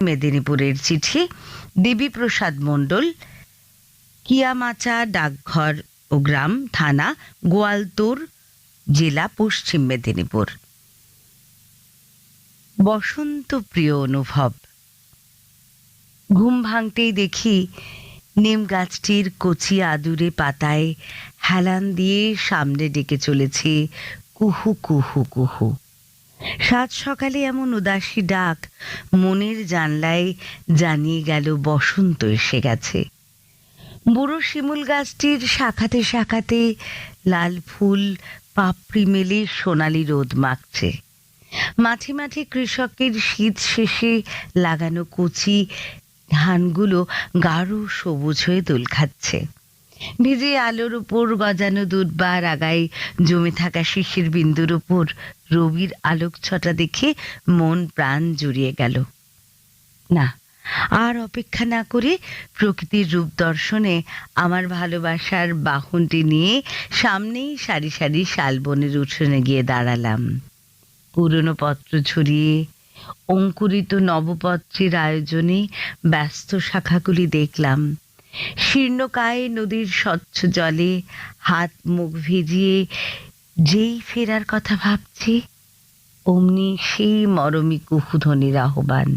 মেদিনীপুরের চিঠি, দেবীপ্রসাদ মণ্ডল, কিয়ামাচা ডাকঘর ও গ্রাম, থানা, গোয়ালতোর, জেলা, পশ্চিম মেদিনীপুর। বসন্ত প্রিয় অনুভব। ঘুম ভাঙতেই দেখি নিম গাছটির কচি আদুরে পাতায় হেলান দিয়ে সামনে ডেকে চলেছে কুহু কুহু কুহু। সাত সকালে এমন উদাসী ডাক মনের জানলায় জানিয়ে গেল, বসন্ত এসে গেছে। বুড়ো শিমুল গাছটির শাখাতে শাখাতে লাল ফুল পাপড়ি মেলে সোনালি রোদ মাখছে। মাঠে মাঠে কৃষকের শীত শেষে লাগানো কচি ধানগুলো গাঢ় সবুজ হয়ে দোল খাচ্ছে। ভিজে আলোর উপর গজানো দুধবার আগায় জমে থাকা শিশির বিন্দুর উপর রবির আলোক ছটা দেখে মন প্রাণ জুড়িয়ে গেল। না, আর অপেক্ষা না করে প্রকৃতির রূপ দর্শনে আমার ভালোবাসার বাহনটি নিয়ে সামনেই সারি সারি শালবনের উঠোনে গিয়ে দাঁড়ালাম। পুরনো পত্র ছড়িয়ে অঙ্কুরিত নবপত্রের আয়োজনে ব্যস্ত শাখাগুলি দেখলাম। শীর্ণকায় নদীর স্বচ্ছ জলে হাত মুখ ভিজিয়ে যেই ফেরার কথা ভাবছি, অমনি সেই মরমী কুহুধ্বনির আহ্বান।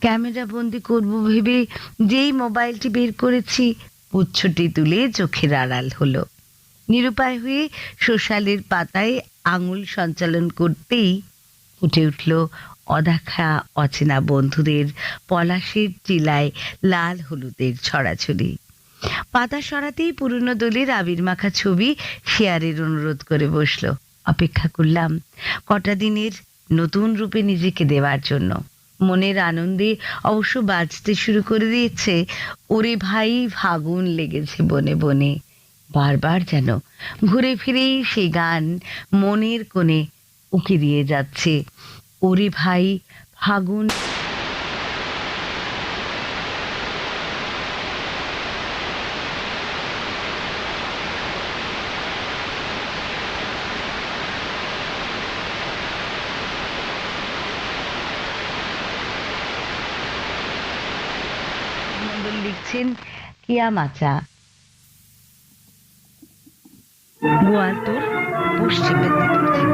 ক্যামেরা বন্দি করব ভেবে যেই মোবাইলটি বের করেছি, পুচ্ছটি তুলে চোখের আড়াল হলো। নিরুপায় হয়ে সোশ্যালের পাতায় আঙুল সঞ্চালন করতেই ফুটে উঠল অদেখা অচেনা বন্ধুদের পলাশের টিলায় লাল হলুদের ছড়াছড়ি। পাতা সরাতেই পুরনো দলের আবির মাখা ছবি শেয়ারের অনুরোধ করে বসল। অপেক্ষা করলাম, কটা দিনের নতুন রূপে নিজেকে দেওয়ার জন্য। মনের আনন্দে অবশ্য বাজতে শুরু করে দিয়েছে, ওরে ভাই ফাগুন লেগেছে বনে বনে। বারবার যেন ঘুরে ফিরেই সেই গান মনের কোণে উঁকি দিয়ে যাচ্ছে। ওরে ভাই ফাগুন। লিখছেন কিয়ামাচা গোয়ালতোর পশ্চিম মেদিনীপুর থেকে।